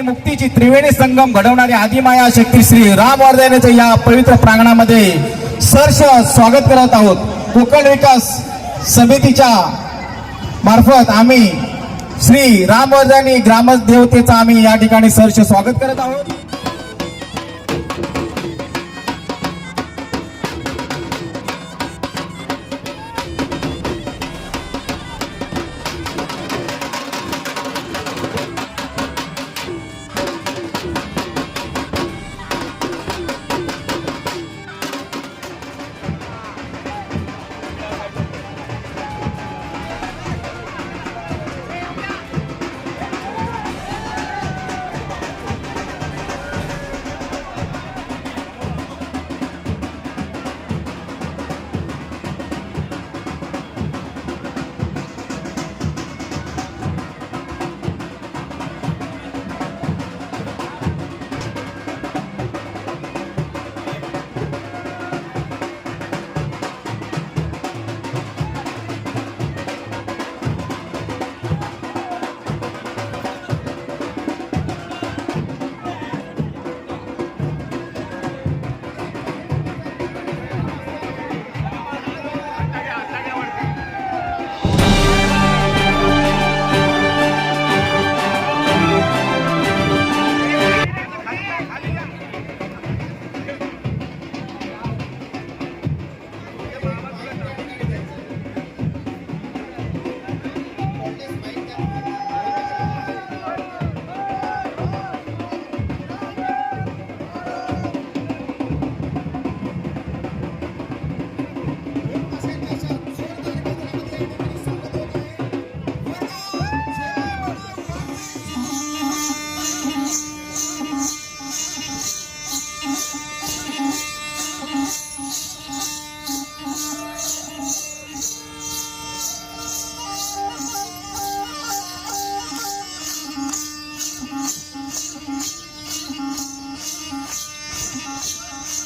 आणि मुक्तीची त्रिवेणी संगम घडवणारी आदिमाया शक्ती श्री राम या पवित्र प्रांगणामध्ये सर्ष स्वागत करत आहोत. कोकण विकास समितीच्या मार्फत आम्ही श्री रामवर्धनी ग्रामदेवतेचं आम्ही या ठिकाणी सर्ष स्वागत करत आहोत.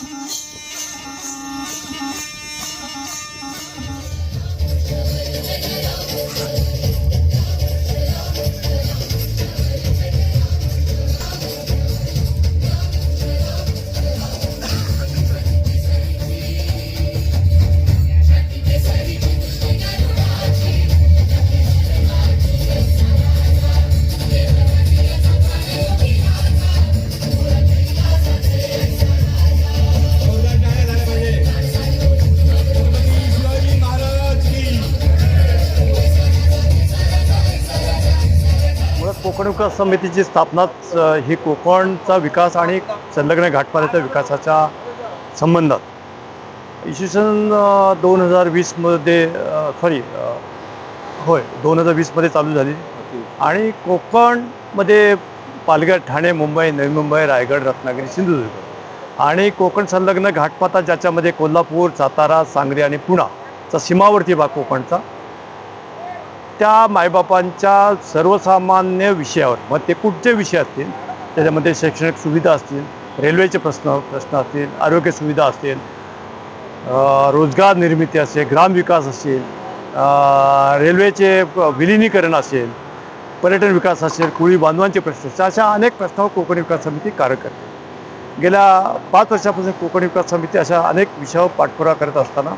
मुळात कोकण विकास समितीची स्थापनाच ही कोकणचा विकास आणि संलग्न घाटपाड्याच्या विकासाच्या संबंधात. इसवी सन दोन हजार वीसमध्ये सॉरी होय दोन हजार वीसमध्ये चालू झाली. आणि कोकणमध्ये पालघर ठाणे मुंबई नवी मुंबई रायगड रत्नागिरी सिंधुदुर्ग आणि कोकण संलग्न घाटपाता ज्याच्यामध्ये कोल्हापूर सातारा सांगली आणि पुणाचा सीमावर्ती भाग कोकणचा. त्या मायबापांच्या सर्वसामान्य विषयावर मग ते कुठचे विषय असतील? त्याच्यामध्ये शैक्षणिक सुविधा असतील रेल्वेचे प्रश्न प्रश्न असतील आरोग्य सुविधा असतील रोजगार निर्मिती असेल ग्रामविकास असेल रेल्वेचे विलिनीकरण असेल पर्यटन विकास असेल कुळी बांधवांचे प्रश्न असतील अशा अनेक प्रश्नावर कोकण विकास समिती कार्य करते गेल्या पाच वर्षापासून कोकण विकास समिती अशा अनेक विषयावर पाठपुरावा करत असताना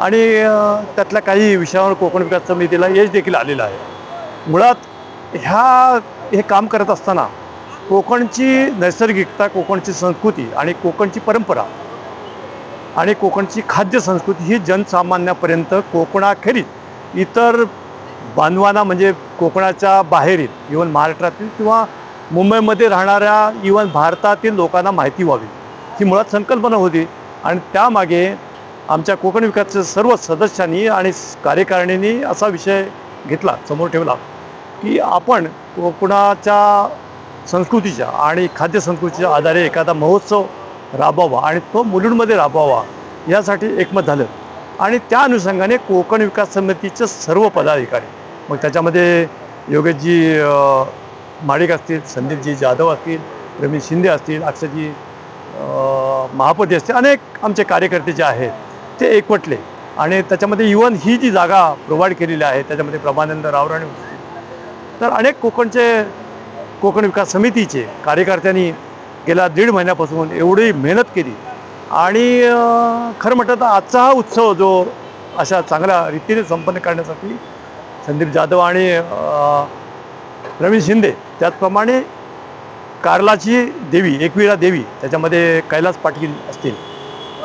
आणि त्यातल्या काही विषयावर कोकण विकास समितीला यश देखील आलेलं आहे. मुळात ह्या हे काम करत असताना कोकणची नैसर्गिकता कोकणची संस्कृती आणि कोकणची परंपरा आणि कोकणची खाद्य संस्कृती ही जनसामान्यापर्यंत कोकणाखेरीज इतर बांधवांना म्हणजे कोकणाच्या बाहेरील इवन महाराष्ट्रातील किंवा मुंबईमध्ये राहणाऱ्या इवन भारतातील लोकांना माहिती व्हावी. ही मुळात संकल्पना होती आणि त्यामागे आमच्या कोकण विकासच्या सर्व सदस्यांनी आणि कार्यकारिणींनी असा विषय घेतला समोर ठेवला की आपण कोकणाच्या संस्कृतीच्या आणि खाद्य संस्कृतीच्या आधारे एखादा महोत्सव राबवावा आणि तो मुलुंडमध्ये राबवावा यासाठी एकमत झालं. आणि त्या अनुषंगाने कोकण विकास समितीचे सर्व पदाधिकारी मग त्याच्यामध्ये योगेशजी अ, माडिक असतील संदीपजी जाधव असतील रमेश शिंदे असतील अक्षयजी महापती असतील अनेक आमचे कार्यकर्ते जे आहेत ते एकवटले. आणि त्याच्यामध्ये इवन ही जी जागा प्रोव्हाइड केलेली आहे त्याच्यामध्ये प्रमानंद रावराणे तर अनेक कोकणचे कोकण विकास समितीचे कार्यकर्त्यांनी गेल्या दीड महिन्यापासून एवढी मेहनत केली. आणि खरं म्हटलं तर आजचा हा उत्सव जो अशा चांगल्या रीतीने संपन्न करण्यासाठी संदीप जाधव आणि रवीन रवीश शिंदे त्याचप्रमाणे कारलाची देवी एकविरा देवी त्याच्यामध्ये कैलास पाटील असतील.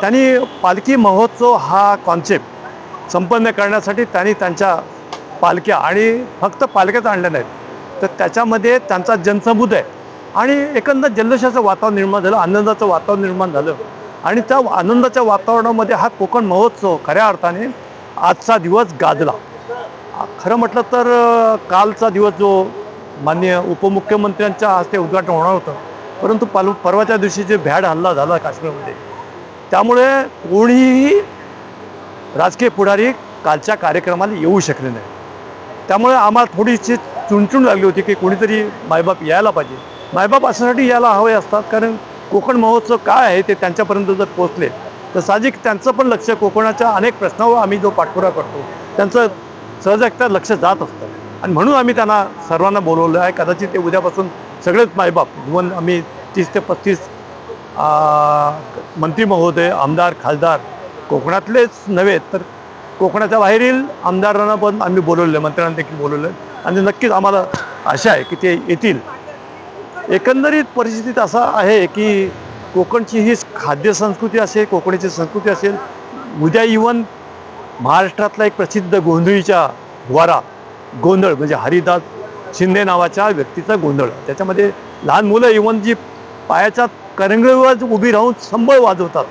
त्यांनी पालखी महोत्सव हा कॉन्सेप्ट संपन्न करण्यासाठी त्यांनी त्यांच्या पालख्या आणि फक्त पालख्याच आणल्या नाहीत. तर त्याच्यामध्ये त्यांचा जनसमुदाय आणि एकंदर जल्लोषाचं वातावरण निर्माण झालं आनंदाचं वातावरण निर्माण झालं. आणि त्या आनंदाच्या वातावरणामध्ये हा कोकण महोत्सव खऱ्या अर्थाने आजचा दिवस गाजला. खरं म्हटलं तर कालचा दिवस जो माननीय उपमुख्यमंत्र्यांच्या हस्ते उद्घाटन होणार होतं परंतु पाल परवाच्या दिवशी जे भ्याड हल्ला झाला काश्मीरमध्ये त्यामुळे कोणीही राजकीय पुढारी कालच्या कार्यक्रमाला येऊ शकले नाही. त्यामुळे आम्हाला थोडीशी चुणचुण लागली होती की कोणीतरी मायबाप यायला पाहिजे. मायबाप अशासाठी यायला हवे असतात कारण कोकण महोत्सव काय आहे ते त्यांच्यापर्यंत जर पोचले तर साहजिक त्यांचं पण लक्ष कोकणाच्या अनेक प्रश्नावर आम्ही जो पाठपुरा करतो त्यांचं सहजगता लक्ष जात असतं. आणि म्हणून आम्ही त्यांना सर्वांना बोलवलं आहे. कदाचित ते उद्यापासून सगळेच मायबाप इव्हन आम्ही तीस ते पस्तीस मंत्री महोदय आमदार खासदार कोकणातलेच नव्हे तर कोकणाच्या बाहेरील आमदारांना पण आम्ही बोलवलं मंत्र्यांना देखील बोलवलं आणि नक्कीच आम्हाला आशा आहे की ते येतील. एकंदरीत परिस्थितीत असा आहे की कोकणची ही खाद्य संस्कृती असेल कोकणीची संस्कृती असेल उद्या इवन महाराष्ट्रातला एक प्रसिद्ध गोंधळीच्या द्वारा गोंधळ म्हणजे हरिदास शिंदे नावाच्या व्यक्तीचा गोंधळ. त्याच्यामध्ये लहान मुलं इवन जी पायाच्या करंगळीवर उभी राहून संबळ वाजवतात.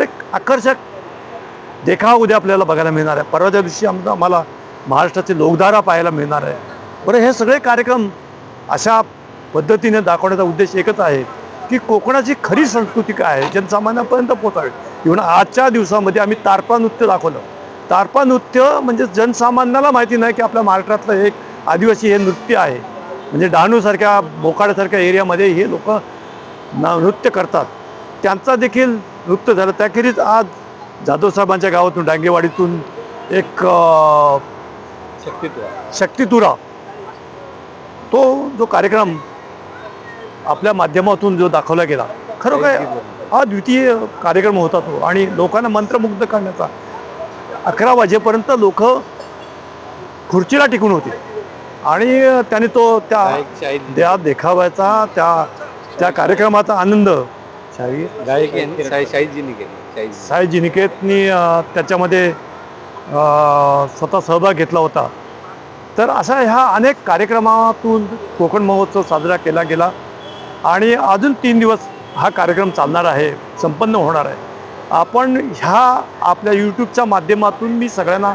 एक आकर्षक देखावा उद्या आपल्याला बघायला मिळणार आहे. परवाच्या दिवशी आमचं आम्हाला महाराष्ट्राची लोकधारा पाहायला मिळणार आहे. बरं हे सगळे कार्यक्रम अशा पद्धतीने दाखवण्याचा उद्देश एकच आहे की कोकणाची खरी संस्कृती काय आहे जनसामान्यापर्यंत पोचावी इव्हन आजच्या दिवसामध्ये आम्ही तारपा नृत्य दाखवलं. तारपा नृत्य म्हणजे जनसामान्याला माहिती नाही की आपल्या महाराष्ट्रातलं एक आदिवासी हे नृत्य आहे. म्हणजे डहाणूसारख्या बोकाड्यासारख्या एरियामध्ये हे लोक नृत्य करतात. त्यांचा देखील नृत्य झालं. त्याखेरीज आज जाधव साहेबांच्या गावातून डांगेवाडीतून एक अं, शक्तितुरा. तो जो कार्यक्रम आपल्या माध्यमातून जो दाखवला गेला. खरं काय हा द्वितीय कार्यक्रम होता तो. आणि लोकांना मंत्रमुग्ध करण्याचा. अकरा वाजेपर्यंत लोक खुर्चीला टिकून होते. आणि त्याने तो त्या त्या देखाव्याचा त्या त्या कार्यक्रमाचा आनंद. साई जिनिकेतनी त्याच्यामध्ये स्वतः सहभाग घेतला होता. तर अशा ह्या अनेक कार्यक्रमातून कोकण महोत्सव साजरा केला गेला आणि अजून तीन दिवस हा कार्यक्रम चालणार आहे संपन्न होणार आहे. आपण ह्या आपल्या यूट्यूबच्या माध्यमातून मी सगळ्यांना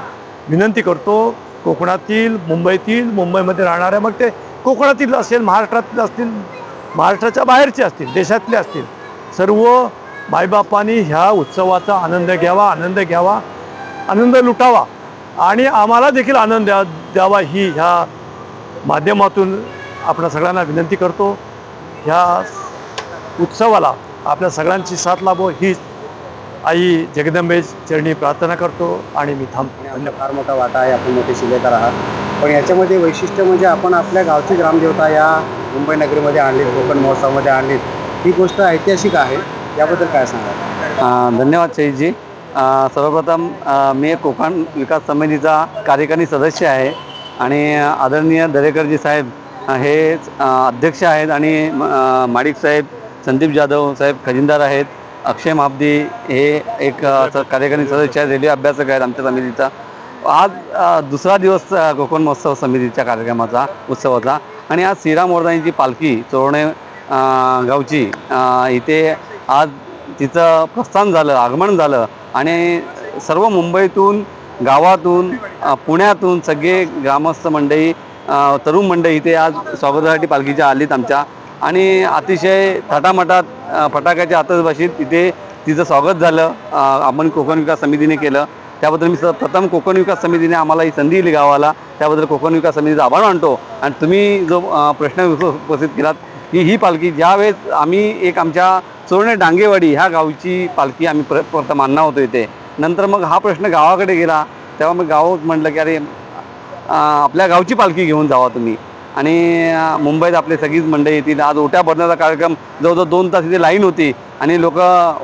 विनंती करतो कोकणातील मुंबईतील मुंबईमध्ये राहणाऱ्या मग ते कोकणातील असेल महाराष्ट्रातील असतील महाराष्ट्राच्या बाहेरचे असतील देशातले असतील. सर्व मायबापांनी ह्या उत्सवाचा आनंद घ्यावा आनंद घ्यावा आनंद लुटावा. आणि आम्हाला देखील आनंद द्या द्यावा ही ह्या माध्यमातून आपल्या सगळ्यांना विनंती करतो. ह्या उत्सवाला आपल्या सगळ्यांची साथ लाभो हीच आई जगदंबेश चरणी प्रार्थना करतो आणि मी थांबतो. आणि आपला फार मोठा वाटा आहे आपण मोठे शिलेदार आहात. पण याच्यामध्ये वैशिष्ट्य म्हणजे आपण आपल्या गावची ग्रामदेवता या मुंबई नगरीमध्ये आणलीत कोकण महोत्सवामध्ये आणलीत ही गोष्ट ऐतिहासिक आहे. याबद्दल काय सांगा धन्यवाद शहीदजी सर्वप्रथम मी कोकण विकास समितीचा कार्यकारी सदस्य आहे आणि आदरणीय दरेकरजी साहेब हे अध्यक्ष आहेत आणि म- माडिक साहेब संदीप जाधव साहेब खजिनदार आहेत. अक्षय महाब्दी हे एक अ, कार्यकारी सदस्य आहेत रेल्वे अभ्यासक आहेत आमच्या समितीचा. आज दुसरा दिवस कोकण महोत्सव समितीच्या कार्यक्रमाचा उत्सवाचा. आणि आज श्रीराम वर्धांची पालखी चोरणे गावची इथे आज तिचं प्रस्थान झालं आगमन झालं आणि सर्व मुंबईतून गावातून पुण्यातून सगळे ग्रामस्थ मंडळी तरुण मंडळी इथे आज स्वागतासाठी पालखीच्या आलीत आमच्या. आणि अतिशय थाटामाटात फटाक्याच्या आतषबाजीत तिथे तिचं स्वागत झालं आपण कोकण विकास समितीने केलं. त्याबद्दल मी प्रथम कोकण विकास समितीने आम्हाला ही संधी दिली गावाला. त्याबद्दल कोकण विकास समितीचा आभार मानतो. आणि तुम्ही जो प्रश्न उपस्थित केलात की ही पालखी ज्यावेळेस आम्ही एक आमच्या चोरणे डांगेवाडी ह्या गावची पालखी आम्ही प्र प्रथम आणणार होतो इथे. नंतर मग हा प्रश्न गावाकडे गेला. तेव्हा मग गाव म्हटलं की अरे आपल्या गावची पालखी घेऊन जावा तुम्ही. आणि मुंबईत आपले सगळीच मंडळी येतील. आज ओट्या भरण्याचा कार्यक्रम जवळजवळ दोन तास इथे लाईन होती. आणि लोक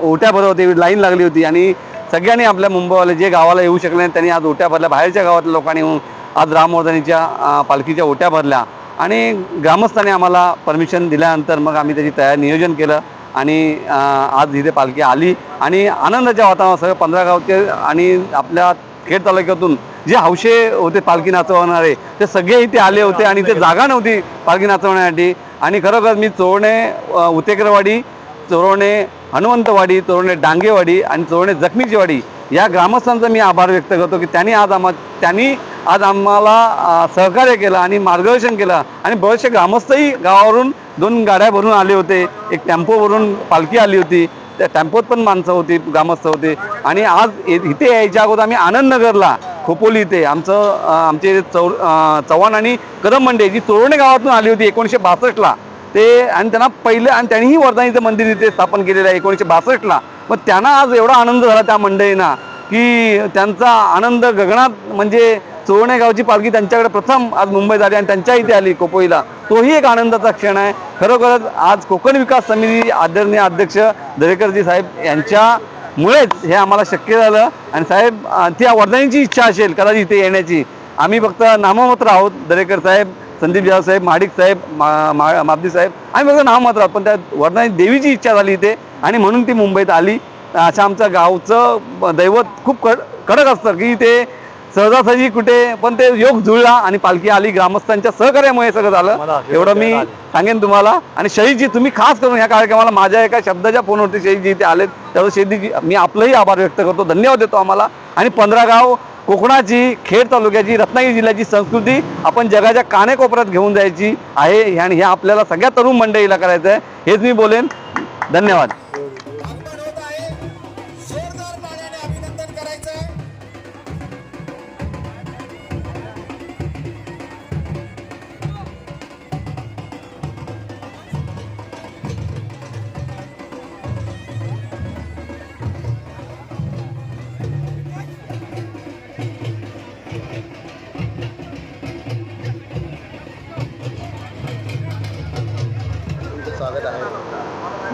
ओट्या भरत होते लाईन लागली होती. आणि सगळ्यांनी आपल्या मुंबईवाले जे गावाला येऊ शकले नाही त्यांनी आज ओट्या भरल्या. बाहेरच्या गावातल्या लोकांनी येऊन आज रामवर्धनीच्या पालखीच्या ओट्या भरल्या. आणि ग्रामस्थांनी आम्हाला परमिशन दिल्यानंतर मग आम्ही त्याची तयार नियोजन केलं. आणि आज इथे पालखी आली. आणि आनंदाच्या वातावरणात सगळं पंधरा गावचे आणि आपल्या खेड तालुक्यातून जे हौशे होते पालखी नाचवणारे ते सगळे इथे आले होते आणि ते जागा नव्हती पालखी नाचवण्यासाठी. आणि खरोखर मी चोरणे उतेकरवाडी चोरवणे हनुमंतवाडी चोरवणे डांगेवाडी आणि चोरवणे जखमीचीवाडी या ग्रामस्थांचा मी आभार व्यक्त करतो की त्यांनी आज आम्हा त्यांनी आज आम्हाला सहकार्य केलं आणि मार्गदर्शन केलं आणि बरेचसे ग्रामस्थही गावावरून दोन गाड्या भरून आले होते एक टेम्पोवरून पालखी आली होती त्या टेम्पोत पण माणसं होती ग्रामस्थ होते आणि आज इथे यायच्या अगोदर आम्ही आनंदनगरला खोपोली इथे आमचं आमचे चौ चव्हाण आणि कदम मंडे जी चोरणे गावातून आली होती एकोणीसशे बासष्टला ते आणि त्यांना पहिले आणि त्यांनीही वर्धानीचं मंदिर इथे स्थापन केलेलं आहे एकोणीसशे बासष्टला. मग त्यांना आज एवढा आनंद झाला त्या मंडळींना की त्यांचा आनंद गगनात म्हणजे चोरणे गावची पालखी त्यांच्याकडे प्रथम आज मुंबईत आली आणि त्यांच्या इथे आली कोपोईला. तोही एक आनंदाचा क्षण आहे. खरोखरच आज कोकण विकास समिती आदरणीय अध्यक्ष दरेकरजी साहेब यांच्यामुळेच हे आम्हाला शक्य झालं. आणि साहेब त्या ती वर्धनीची इच्छा असेल कदाचित इथे येण्याची. आम्ही फक्त नाममात्र आहोत दरेकर साहेब. संदीप जाधव साहेब महाडिक साहेब मा माबदी साहेब आम्ही फक्त नाममात्र आहोत पण त्या वर्धनी देवीची इच्छा झाली इथे आणि म्हणून ती मुंबईत आली. असं आमचं गावचं दैवत खूप कड कडक असतं की ते सहजासहजी कुठे पण ते योग जुळला आणि पालखी आली ग्रामस्थांच्या सहकार्यामुळे सगळं झालं. एवढं मी. सांगेन तुम्हाला. आणि शहीदजी तुम्ही खास करून ह्या कार्यक्रमाला माझ्या एका शब्दाच्या फोनवरती शहीदजी इथे आलेत. त्यावर शहीदजी मी आपलंही आभार व्यक्त करतो. धन्यवाद देतो आम्हाला. आणि पंधरा गाव कोकणाची खेड तालुक्याची रत्नागिरी जिल्ह्याची संस्कृती आपण जगाच्या कानेकोपऱ्यात घेऊन जायची आहे. आणि हे आपल्याला सगळ्या तरुण मंडळीला करायचं आहे हेच मी बोलेन. धन्यवाद.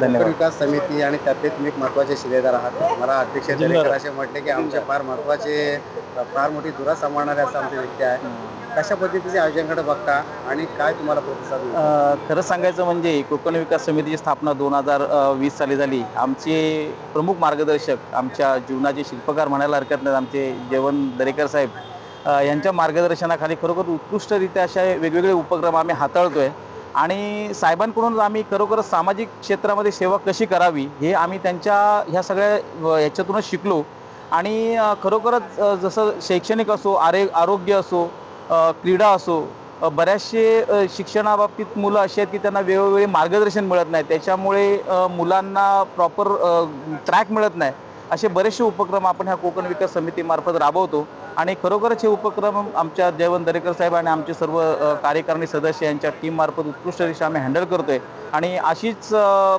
कोकण विकास समिती आणि त्यातले तुम्ही एक महत्त्वाचे शिलेदार आहात. मला अध्यक्ष दरेकर असे म्हटले की आमचे फार महत्त्वाचे फार मोठी धुरा सांभाळणारे असं आमचे व्यक्ती आहे. कशा पद्धतीचे आयोजनाकडे बघता आणि काय तुम्हाला प्रतिसाद खरं सांगायचं म्हणजे कोकण विकास समितीची स्थापना दोन हजार वीस साली झाली. आमचे प्रमुख मार्गदर्शक आमच्या जीवनाचे शिल्पकार म्हणायला हरकत नाही आमचे जेवण दरेकर साहेब यांच्या मार्गदर्शनाखाली खरोखर उत्कृष्टरित्या अशा वेगवेगळे उपक्रम आम्ही हाताळतोय. आणि साहेबांकडून आम्ही खरोखरच सामाजिक क्षेत्रामध्ये सेवा कशी करावी हे आम्ही त्यांच्या ह्या सगळ्या ह्याच्यातूनच शिकलो. आणि खरोखरच जसं शैक्षणिक असो आरे आरोग्य असो क्रीडा असो बऱ्याचशे शिक्षणाबाबतीत मुलं अशी आहेत की त्यांना वेळोवेळी मार्गदर्शन मिळत नाही. त्याच्यामुळे मुलांना प्रॉपर ट्रॅक मिळत नाही. असे बरेचसे उपक्रम आपण ह्या कोकण विकास समितीमार्फत राबवतो. आणि खरोखरच हे उपक्रम आमच्या जयवंत दरेकर साहेब आणि आमचे सर्व कार्यकारिणी सदस्य यांच्या टीममार्फत उत्कृष्टरित्या आम्ही हँडल करतोय. आणि अशीच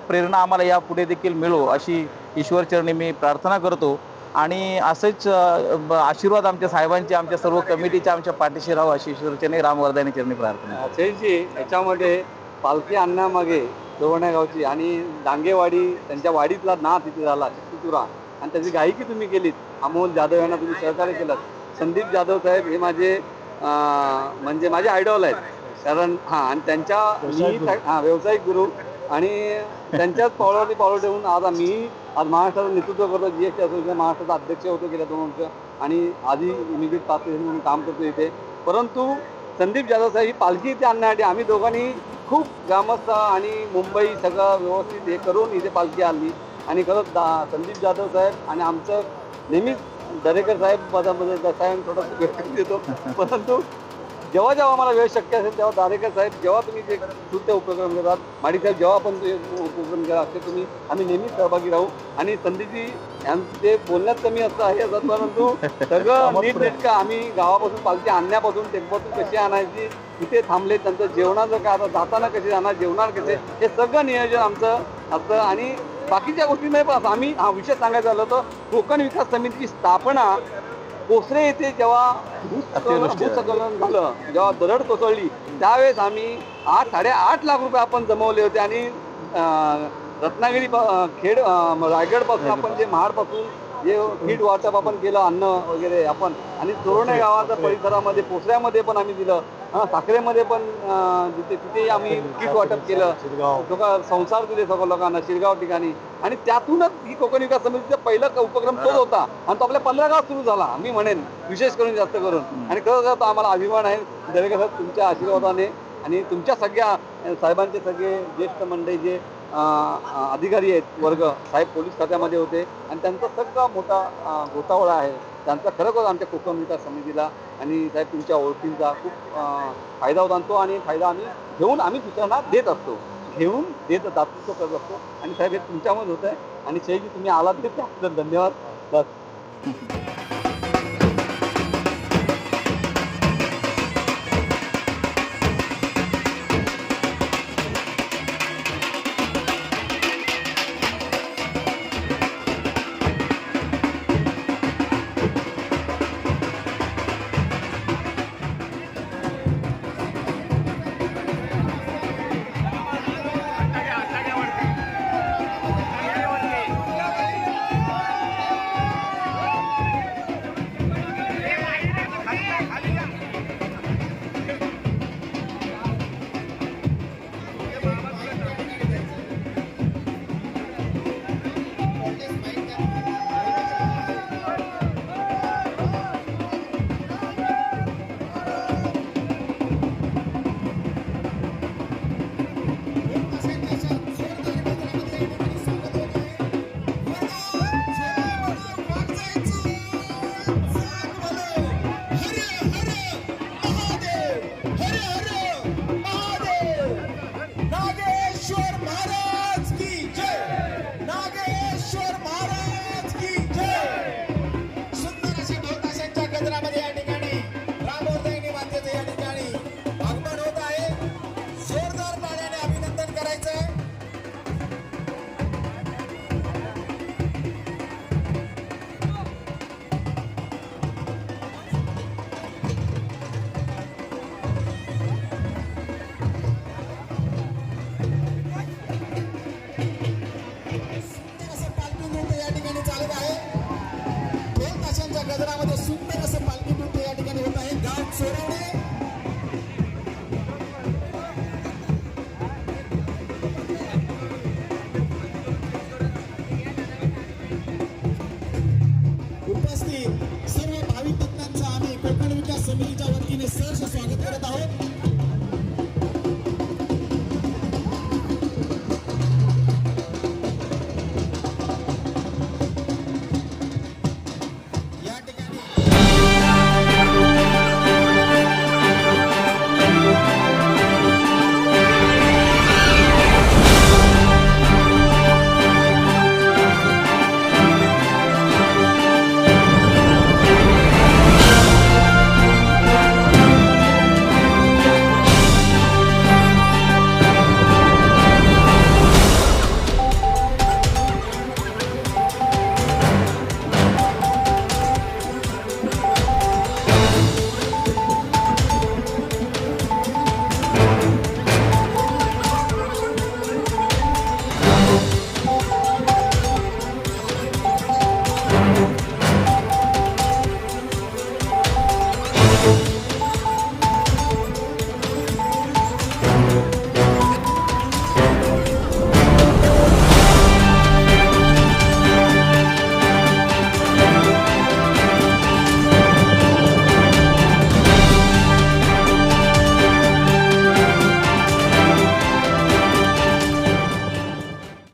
प्रेरणा आम्हाला यापुढे देखील मिळो अशी ईश्वरचरणी मी प्रार्थना करतो. आणि असेच ब- आशीर्वाद आमच्या साहेबांचे आमच्या सर्व कमिटीच्या आमच्या पाठीशी राहू अशी ईश्वरचरणी रामवर्धानी चरणी प्रार्थना अक्षयजी याच्यामध्ये पालखी आणण्यामागे चोरण्या गावची आणि डांगेवाडी त्यांच्या वाडीतला ना तिथे झाला चित्तुरा आणि त्याची गायकी तुम्ही केलीत? अमोल जाधव यांना तुम्ही सहकार्य केलं. संदीप जाधव साहेब हे माझे म्हणजे माझे आयडॉल आहेत. कारण हां आणि त्यांच्या मी हां व्यावसायिक गुरु. आणि त्यांच्याच पावलावरती पावलं ठेवून आज आम्ही आज महाराष्ट्राचं नेतृत्व करतो. जी एस टी असोसिएशन महाराष्ट्राचा अध्यक्ष होतो गेल्या दोन वर्ष. आणि आधी इमिग्रेट पात्र म्हणून काम करतो इथे. परंतु संदीप जाधव साहेब ही पालखी इथे आणण्यासाठी आम्ही दोघांनी खूप ग्रामस्थ आणि मुंबई सगळं व्यवस्थित हे करून इथे पालखी आणली. आणि खरंच दा संदीप जाधव साहेब आणि आमचं नेहमीच दरेकर साहेब पदामध्ये साहेब थोडा देतो. परंतु जेव्हा जेव्हा मला वेळ शक्य असेल तेव्हा दारेकर साहेब जेव्हा तुम्ही जे कृत्य उपक्रम करतात माडी साहेब जेव्हा पण ते उपक्रम करा ते तुम्ही आम्ही नेहमीच सहभागी राहू. आणि संधीजी यांचं ते बोलण्यात कमी असतं हे असत परंतु सगळं नीट नेटकं आम्ही गावापासून पालखी आणण्यापासून टेम्पोतून कशी आणायची कुठे थांबले त्यांचं जेवणाचं काय आता जाताना कसे जाणार जेवणार कसे हे सगळं नियोजन आमचं असतं. आणि बाकीच्या गोष्टी नाही पण असं आम्ही हा विषय सांगायचा झालं तर कोकण विकास समितीची स्थापना कोसरे येथे जेव्हा अतिवृष्टी झाली. जेव्हा दरड कोसळली त्यावेळेस आम्ही आठ साडेआठ लाख रुपये आपण जमवले होते आणि रत्नागिरी खेड रायगडपासून आपण जे महाडपासून जे किट वाटप आपण केलं अन्न वगैरे आपण आणि चोरणे गावाच्या परिसरामध्ये पोसऱ्यामध्ये पण आम्ही दिलं. हं, साखरेमध्ये पण जिथे तिथेही आम्ही किट वाटप केलं. लोक संसार दिले सगळं लोकांना शिरगाव ठिकाणी. आणि त्यातूनच ही कोकण विकास समितीचा पहिला उपक्रम तोच होता. आणि तो आपल्या पंधरा गावात सुरू झाला. मी म्हणेन विशेष करून जास्त करून. आणि खरं तो आम्हाला अभिमान आहे. दरेकर साहेब तुमच्या आशीर्वादाने आणि तुमच्या सगळ्या साहेबांचे सगळे ज्येष्ठ मंडळी जे अधिकारी आहेत वर्ग साहेब पोलीस खात्यामध्ये होते. आणि त्यांचा सगळा मोठा गोतावळा आहे. त्यांचा खरोखर आमच्या कोकण विकास समितीला आणि साहेब तुमच्या ओळखींचा खूप फायदा होता आणतो आणि फायदा आम्ही घेऊन आम्ही दुसऱ्यांना देत असतो. घेऊन देत दातृत्व करत असतो. आणि साहेब हे तुमच्यामध्ये होतं आहे आणि शेजी तुम्ही आलात ते त्याबद्दल धन्यवाद. बस.